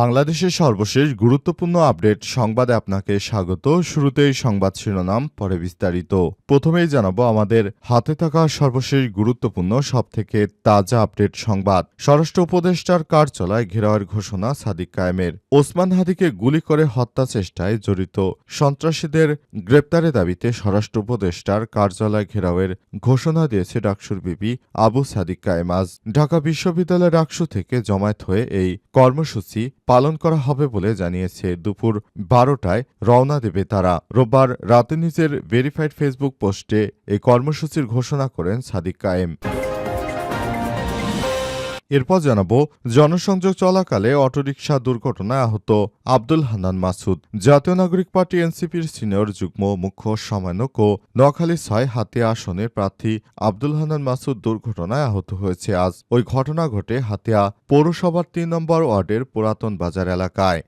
বাংলাদেশের সর্বশেষ গুরুত্বপূর্ণ আপডেট সংবাদে আপনাকে স্বাগত। শুরুতেই সংবাদ শিরোনাম, পরে বিস্তারিত। প্রথমেই জানাব আমাদের হাতে থাকা সর্বশেষ গুরুত্বপূর্ণ, সবথেকে তাজা আপডেট সংবাদ। স্বরাষ্ট্র উপদেষ্টার কার্যালয় ঘেরাওয়ের ঘোষণা সাদিক কায়েমের। ওসমান হাদিকে গুলি করে হত্যা চেষ্টায় জড়িত সন্ত্রাসীদের গ্রেপ্তারের দাবিতে স্বরাষ্ট্র উপদেষ্টার কার্যালয় ঘেরাওয়ের ঘোষণা দিয়েছে ডাকসুর বিপি আবু সাদিক কায়েম। আজ ঢাকা বিশ্ববিদ্যালয় ডাকসু থেকে জমায়েত হয়ে এই কর্মসূচি পালন করা হবে বলে জানিয়েছে দুপুর বারোটায় রওনা দেবে তারা। রোববার রাতে নিজের ভেরিফাইড ফেসবুক পোস্টে এই কর্মসূচির ঘোষণা করেন সাদিক কায়েম। এরপর জানাব, জনসংযোগ চলাকালে অটোরিকশা দুর্ঘটনায় আহত আব্দুল হান্নান মাসুদ। জাতীয় নাগরিক পার্টি এনসিপির সিনিয়র যুগ্ম মুখ্য সমন্বয়ক ও নোয়াখালী ছয় হাতিয়া আসনের প্রার্থী আব্দুল হান্নান মাসুদ দুর্ঘটনায় আহত হয়েছে আজ। ওই ঘটনা ঘটে হাতিয়া পৌরসভার তিন নম্বর ওয়ার্ডের পুরাতন বাজার এলাকায়।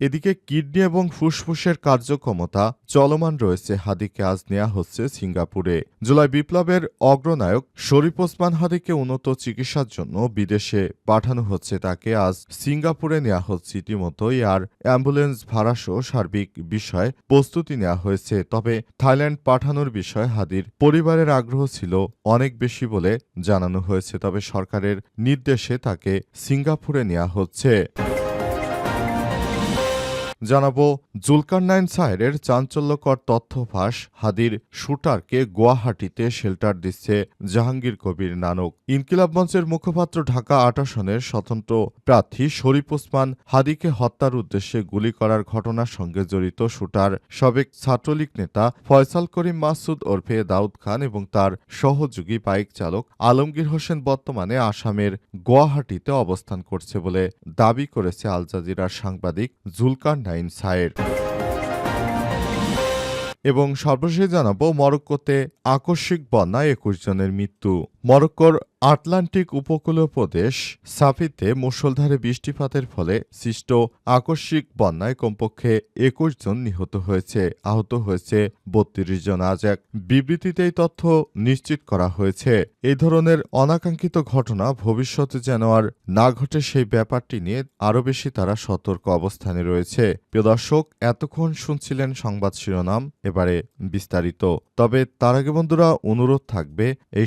এদিকে কিডনি এবং ফুসফুসের কার্যক্ষমতা চলমান রয়েছে, হাদিকে আজ নেওয়া হচ্ছে সিঙ্গাপুরে। জুলাই বিপ্লবের অগ্রনায়ক শরীফ ওসমান হাদিকে উন্নত চিকিৎসার জন্য বিদেশে পাঠানো হচ্ছে, তাকে আজ সিঙ্গাপুরে নেওয়া হচ্ছে। ইতিমধ্যেই আর অ্যাম্বুলেন্স ভাড়াসহ সার্বিক বিষয়ে প্রস্তুতি নেওয়া হয়েছে, তবে থাইল্যান্ড পাঠানোর বিষয়ে হাদির পরিবারের আগ্রহ ছিল অনেক বেশি বলে জানানো হয়েছে, তবে সরকারের নির্দেশে তাকে সিঙ্গাপুরে নেওয়া হচ্ছে। জানাব, জুলকারনাইন সাহেরের চাঞ্চল্যকর তথ্য ফাঁস হাদির শুটারকে গুয়াহাটিতে শেল্টার দিচ্ছে জাহাঙ্গীর কবির নানক। ইনকিলাব মঞ্চের মুখপাত্র ঢাকা আট আসনের স্বতন্ত্র প্রার্থী শরীফ ওসমান হাদিকে হত্যার উদ্দেশ্যে গুলি করার ঘটনার সঙ্গে জড়িত শুটার সাবেক ছাত্রলীগ নেতা ফয়সাল করিম মাসুদ ওরফে দাউদ খান এবং তার সহযোগী বাইক চালক আলমগীর হোসেন বর্তমানে আসামের গুয়াহাটিতে অবস্থান করছে বলে দাবি করেছে আল জাজিরার সাংবাদিক জুলকার নাইন সায়ের এবং সর্বশেষ জানাব মরক্কোতে আকস্মিক বন্যায় একুশ জনের মৃত্যু। মরক্কোর আটলান্টিক উপকূলীয় প্রদেশ সাফিতে মুষলধারে বৃষ্টিপাতের ফলে সৃষ্ট আকস্মিক বন্যায় কমপক্ষে একুশ জন নিহত হয়েছে, আহত হয়েছে বত্রিশ জন। আজ এক বিবৃতিতে এই তথ্য নিশ্চিত করা হয়েছে। এই ধরনের অনাকাঙ্ক্ষিত ঘটনা ভবিষ্যতে যেন আর না ঘটে সেই ব্যাপারটি নিয়ে আরও বেশি তারা সতর্ক অবস্থানে রয়েছে। প্রিয় দর্শক, এতক্ষণ শুনছিলেন সংবাদ শিরোনাম, এবারে বিস্তারিত। তবে তার আগে বন্ধুরা, অনুরোধ থাকবে এই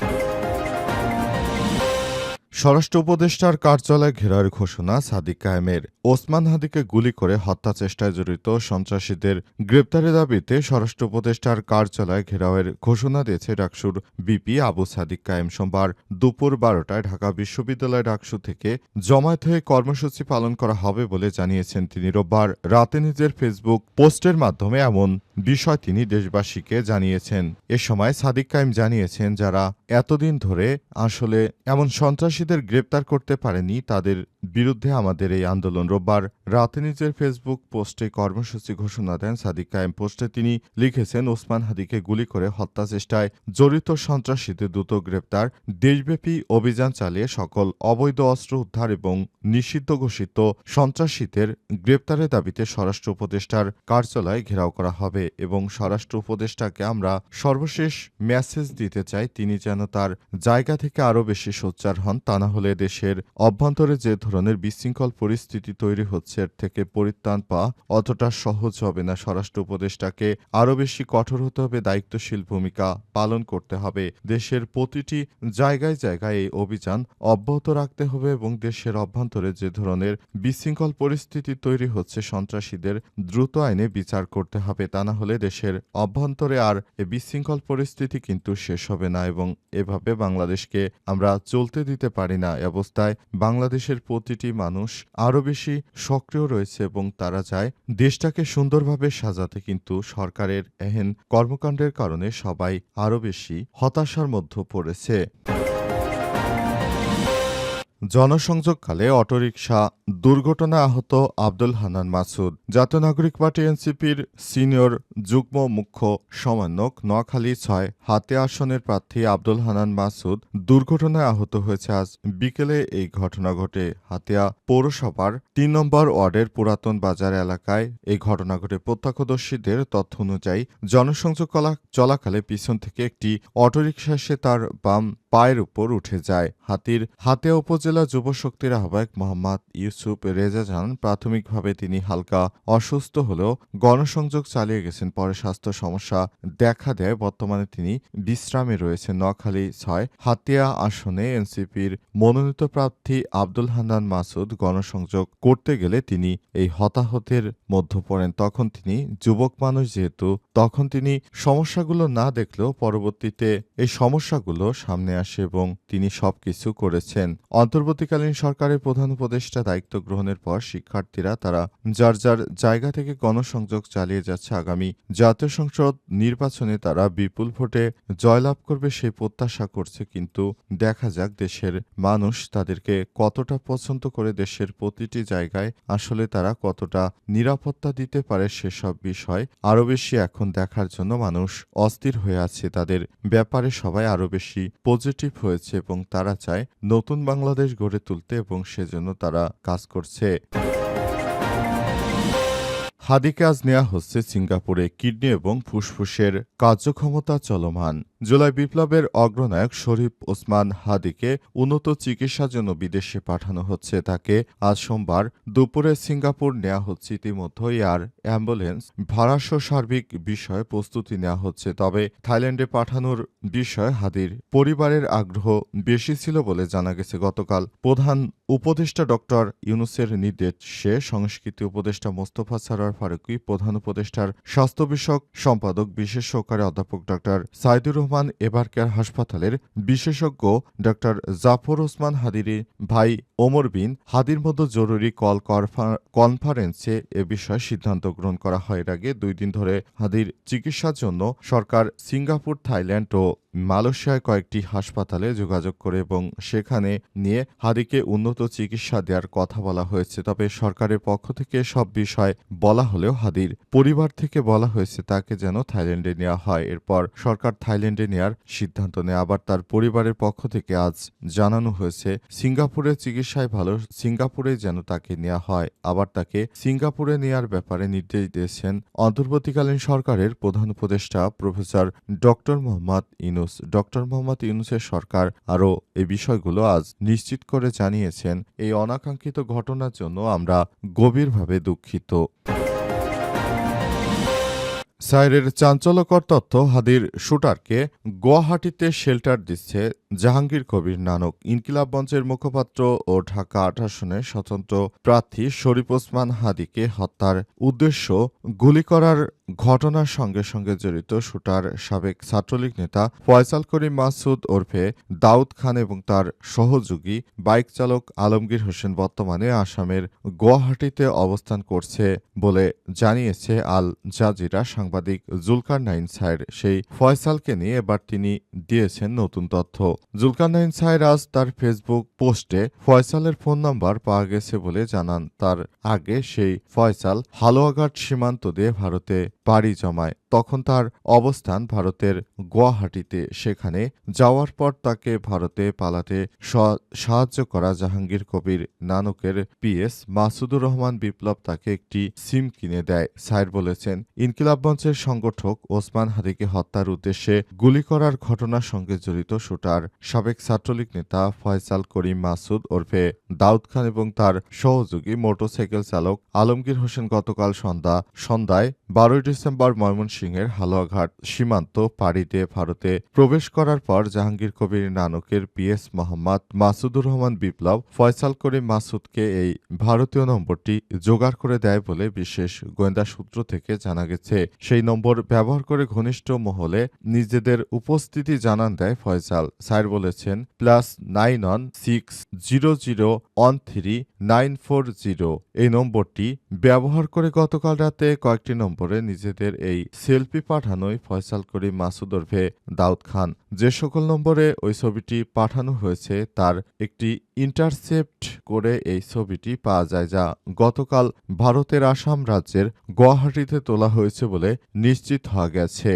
স্বরাষ্ট্র উপদেষ্টার কার্যালয় ঘেরার ঘোষণা সাদিক কায়েমের। ওসমান হাদিকে গুলি করে হত্যা চেষ্টায় জড়িত সন্ত্রাসীদের গ্রেপ্তারের দাবিতে স্বরাষ্ট্র উপদেষ্টার কার্যালয় ঘেরাওয়ের ঘোষণা দিয়েছে ডাকসুর বিপি আবু সাদিক কায়েম সোমবার দুপুর বারোটায় ঢাকা বিশ্ববিদ্যালয় ডাকসু থেকে জমায়েত হয়ে কর্মসূচি পালন করা হবে বলে জানিয়েছেন তিনি রোববার। রাতে নিজের ফেসবুক পোস্টের মাধ্যমে এমন বিষয় তিনি দেশবাসীকে জানিয়েছেন। এ সময় সাদিক কায়েম জানিয়েছেন, যারা এতদিন ধরে আসলে এমন সন্ত্রাসীদের গ্রেপ্তার করতে পারেনি তাদের বিরুদ্ধে আমাদের এই আন্দোলন। রোববার রাতে নিজের ফেসবুক পোস্টে কর্মসূচি ঘোষণা দেন সাদিক কায়েম পোস্টে। তিনি লিখেছেন, ওসমান হাদিকে গুলি করে হত্যা চেষ্টায় জড়িত সন্ত্রাসীদের দ্রুত গ্রেপ্তার, দেশব্যাপী অভিযান চালিয়ে সকল অবৈধ অস্ত্র উদ্ধার এবং নিষিদ্ধ ঘোষিত সন্ত্রাসীদের গ্রেপ্তারের দাবিতে স্বরাষ্ট্র উপদেষ্টার কার্যালয় ঘেরাও করা হবে এবং স্বরাষ্ট্র উপদেষ্টাকে আমরা সর্বশেষ মেসেজ দিতে চাই। তিনি যেন তার জায়গা থেকে আরও বেশি সোচ্চার হন। তা না হলে দেশের অভ্যন্তরে যে ধরনের বিশৃঙ্খল পরিস্থিতি তৈরি হচ্ছে, এর থেকে পরিত্রাণ পাওয়া অতটা সহজ হবে না। স্বরাষ্ট্র উপদেষ্টাকে আরও বেশি কঠোর হতে হবে, দায়িত্বশীল ভূমিকা পালন করতে হবে। দেশের প্রতিটি জায়গায় জায়গায় এই অভিযান অব্যাহত রাখতে হবে এবং দেশের অভ্যন্তরে যে ধরনের বিশৃঙ্খল পরিস্থিতি তৈরি হচ্ছে, সন্ত্রাসীদের দ্রুত আইনে বিচার করতে হবে। তা না হলে দেশের অভ্যন্তরে আর এ বিশৃঙ্খল পরিস্থিতি কিন্তু শেষ হবে না এবং এভাবে বাংলাদেশকে আমরা চলতে দিতে পারি না। অবস্থায় বাংলাদেশের প্রতিটি মানুষ আরও বেশি সক্রিয় রয়েছে এবং তারা চায় দেশটাকে সুন্দরভাবে সাজাতে, কিন্তু সরকারের এহেন কর্মকাণ্ডের কারণে সবাই আরও বেশি হতাশার মধ্যে পড়েছে। জনসংযোগকালে অটোরিকশা দুর্ঘটনা আহত আব্দুল হানান মাসুদ। জাতীয় নাগরিক পার্টি এনসিপির সিনিয়র যুগ্ম মুখ্য সমন্বয়ক নোয়াখালী ছয় হাতে আসনের প্রার্থী আব্দুল হানান মাসুদ দুর্ঘটনায় আহত হয়েছে আজ বিকেলে এই ঘটনা ঘটে। হাতিয়া পৌরসভার তিন নম্বর ওয়ার্ডের পুরাতন বাজার এলাকায় এই ঘটনা ঘটে। প্রত্যক্ষদর্শীদের তথ্য অনুযায়ী জনসংযোগ কলা- চলাকালে পিছন থেকে একটি অটোরিকশা এসে তার বাম পায়ের উপর উঠে যায়। হাতির হাতিয়া উপজেলা যুব শক্তির আহ্বায়ক মোহাম্মদ ইউসুফ রেজা জানান, প্রাথমিকভাবে তিনি হালকা অসুস্থ হলেও গণসংযোগ চালিয়ে গেছেন, পরে স্বাস্থ্য সমস্যা দেখা দেয়। বর্তমানে তিনি বিশ্রামে রয়েছেন নোয়াখালী ছয় হাতিয়া আসনে। এনসিপির মনোনীত প্রার্থী আব্দুল হান্নান মাসুদ গণসংযোগ করতে গেলে তিনি এই হতাহতের মধ্য পড়েন। তখন তিনি যুবক মানুষ যেহেতু, তখন তিনি সমস্যাগুলো না দেখলেও পরবর্তীতে এই সমস্যাগুলো সামনে আসে এবং তিনি সবকিছু করেছেন। অন্তর্বর্তীকালীন সরকারের প্রধান উপদেষ্টা দায়িত্ব গ্রহণের পর শিক্ষার্থীরা তারা যার যার জায়গা থেকে গণসংযোগ চালিয়ে যাচ্ছে আগামী জাতীয় সংসদ নির্বাচনে তারা বিপুল ভোটে জয়লাভ করবে সেই প্রত্যাশা করছে। কিন্তু দেখা যাক দেশের মানুষ তাদেরকে কতটা পছন্দ করে দেশের প্রতিটি জায়গায় আসলে তারা কতটা নিরাপত্তা দিতে পারে সেসব বিষয় আরও বেশি এখন দেখার জন্য মানুষ অস্থির হয়ে আছে। তাদের ব্যাপারে সবাই আরও বেশি পজিটিভ হয়েছে এবং তারা চায় নতুন বাংলাদেশ গড়ে তুলতে এবং সেজন্য তারা কাজ করছে। হাদিকে আজ নেওয়া হচ্ছে সিঙ্গাপুরে কিডনি এবং ফুসফুসের কার্যক্ষমতা চলমান। জুলাই বিপ্লবের অগ্রনায়ক শরীফ ওসমান হাদিকে উন্নত চিকিৎসার জন্য বিদেশে পাঠানো হচ্ছে। তাকে আজ সোমবার দুপুরে সিঙ্গাপুর নেওয়া হচ্ছে। ইতিমধ্যে এয়ার অ্যাম্বুলেন্স ভাড়াসহ সার্বিক বিষয়ে প্রস্তুতি নেওয়া হচ্ছে। তবে থাইল্যান্ডে পাঠানোর বিষয়ে হাদির পরিবারের আগ্রহ বেশি ছিল বলে জানা গেছে। গতকাল প্রধান উপদেষ্টা ডক্টর ইউনুসের নির্দেশে সংস্কৃতি উপদেষ্টা মোস্তফা সারার ফারুকি প্রধান উপদেষ্টার স্বাস্থ্য বিষয়ক সম্পাদক বিশেষ সহকারী অধ্যাপক ডক্টর সাইদুর রহমান এবারকেয়ার হাসপাতালের বিশেষজ্ঞ ডক্টর জাফর ওসমান হাদিরি, ভাই ওমর বিন হাদির মতো জরুরি কল কনফারেন্সে এ বিষয়ে সিদ্ধান্ত গ্রহণ করা হয়। এর আগে দুই দিন ধরে হাদির চিকিৎসার জন্য সরকার সিঙ্গাপুর, থাইল্যান্ড ও মালয়েশিয়ায় কয়েকটি হাসপাতালে যোগাযোগ করে এবং সেখানে নিয়ে হাদিকে উন্নত চিকিৎসা দেওয়ার কথা বলা হয়েছে। তবে সরকারের পক্ষ থেকে সব বিষয় বলা হলেও হাদির পরিবার থেকে বলা হয়েছে তাকে যেন থাইল্যান্ডে নেওয়া হয়। এরপর সরকার থাইল্যান্ডে নেওয়ার সিদ্ধান্ত নেয়। আবার তার পরিবারের পক্ষ থেকে আজ জানানো হয়েছে সিঙ্গাপুরে চিকিৎসায় ভালো, সিঙ্গাপুরে যেন তাকে নেওয়া হয়। আবার তাকে সিঙ্গাপুরে নেওয়ার ব্যাপারে নির্দেশ দিয়েছেন অন্তর্বর্তীকালীন সরকারের প্রধান উপদেষ্টা professor doctor Mohammad Yunus doctor Mohammad ইউনুসের সরকার আরও এই বিষয়গুলো আজ নিশ্চিত করে জানিয়েছেন। এই অনাকাঙ্ক্ষিত ঘটনার জন্য আমরা গভীরভাবে দুঃখিত। সাইরের চাঞ্চল্যকর তথ্য হাদির শুটারকে গুয়াহাটিতে শেল্টার দিচ্ছে জাহাঙ্গীর কবির নানক। ইনকিলাব মঞ্চের মুখপাত্র ও ঢাকা আট আসনের স্বতন্ত্র প্রার্থী শরীফ ওসমান হাদিকে হত্যার উদ্দেশ্য গুলি করার ঘটনার সঙ্গে সঙ্গে জড়িত শুটার সাবেক ছাত্রলীগ নেতা ফয়সাল করিম মাসুদ ওরফে দাউদ খান এবং তার সহযোগী বাইক চালক আলমগীর হোসেন বর্তমানে আসামের গুয়াহাটিতে অবস্থান করছে বলে জানিয়েছে আল জাজিরা। সাংবাদিক জুলকার নাইন সাইর সেই ফয়সালকে নিয়ে এবার তিনি দিয়েছেন নতুন তথ্য। জুলকার নাইন সাইর আজ তার ফেসবুক পোস্টে ফয়সালের ফোন নাম্বার পাওয়া গেছে বলে জানান। তার আগে সেই ফয়সাল হালুয়াঘাট সীমান্ত দিয়ে ভারতে পাড়ি জমায়। তখন তার অবস্থান ভারতের গুয়াহাটিতে। সেখানে যাওয়ার পর তাকে ভারতে পালাতে সাহায্য করা জাহাঙ্গীর কবির নানকের পিএস মাসুদুর রহমান বিপ্লব তাকে একটি সিম কিনে দেয়। সাইর বলেছেন, ইনকিলাব মঞ্চের সংগঠক ওসমান হাদিকে হত্যার উদ্দেশ্যে গুলি করার ঘটনার সঙ্গে জড়িত শুটার সাবেক ছাত্রলীগ নেতা ফয়সাল করিম মাসুদ ওরফে দাউদ খান এবং তার সহযোগী মোটরসাইকেল চালক আলমগীর হোসেন গতকাল সন্ধ্যা, সন্ধ্যায় বারোই ডিসেম্বর ময়মনসিংহের হালুয়াঘাট সীমান্ত পাড়ি দিয়ে ভারতে প্রবেশ করার পর জাহাঙ্গীর কবির নানকের পিএস মোহাম্মদ মাসুদুর রহমান বিপ্লব ফয়সাল করিম মাসুদকে এই ভারতীয় নম্বরটি জোগাড় করে দেয় বলে বিশেষ গোয়েন্দা সূত্র থেকে জানা গেছে। সেই নম্বর ব্যবহার করে ঘনিষ্ঠ মহলে নিজেদের উপস্থিতি জানান দেয় ফয়সাল। স্যার বলেছেন, plus nine one six zero zero one three nine four zero এই নম্বরটি ব্যবহার করে গতকাল রাতে কয়েকটি নম্বরে নিজেদের এই সেলফি পাঠানোই ফয়সাল করি মাসুদ ওরফে দাউদ খান। যে সকল নম্বরে ওই ছবিটি পাঠানো হয়েছে, তার একটি ইন্টারসেপ্ট করে এই ছবিটি পাওয়া যায় যা গতকাল ভারতের আসাম রাজ্যের গুয়াহাটিতে তোলা হয়েছে বলে নিশ্চিত হওয়া গেছে।